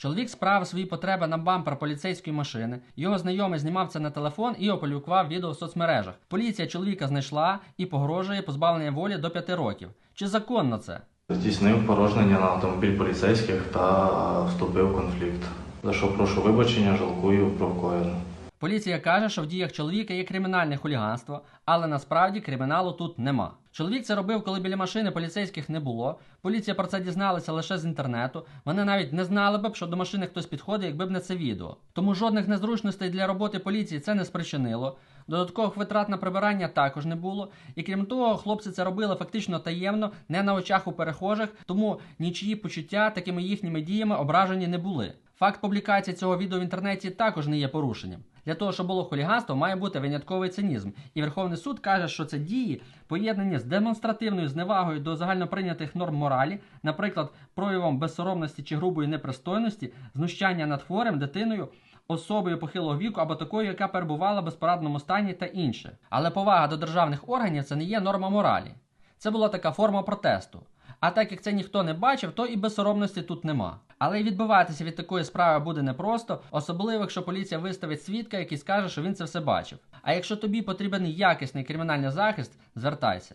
Чоловік справив свої потреби на бампер поліцейської машини. Його знайомий знімав це на телефон і опублікував відео в соцмережах. Поліція чоловіка знайшла і погрожує позбавлення волі до 5 років. Чи законно це? Здійснив порожнення на автомобіль поліцейських та вступив в конфлікт. За що прошу вибачення, жалкую про. Поліція каже, що в діях чоловіка є кримінальне хуліганство, але насправді криміналу тут нема. Чоловік це робив, коли біля машини поліцейських не було. Поліція про це дізналася лише з інтернету. Вони навіть не знали б, що до машини хтось підходить, якби б не це відео. Тому жодних незручностей для роботи поліції це не спричинило. Додаткових витрат на прибирання також не було. І крім того, хлопці це робили фактично таємно, не на очах у перехожих, тому нічиї почуття такими їхніми діями ображені не були. Факт публікації цього відео в інтернеті також не є порушенням. Для того, щоб було хуліганство, має бути винятковий цинізм. І Верховний суд каже, що це дії поєднані з демонстративною зневагою до загальноприйнятих норм моралі, наприклад, проявом безсоромності чи грубої непристойності, знущання над хворим дитиною. Особою похилого віку або такою, яка перебувала в безпорадному стані та інше. Але повага до державних органів це не є норма моралі. Це була така форма протесту. А так як це ніхто не бачив, то і безсоромності тут нема. Але й відбиватися від такої справи буде непросто, особливо якщо поліція виставить свідка, який скаже, що він це все бачив. А якщо тобі потрібен якісний кримінальний захист, звертайся.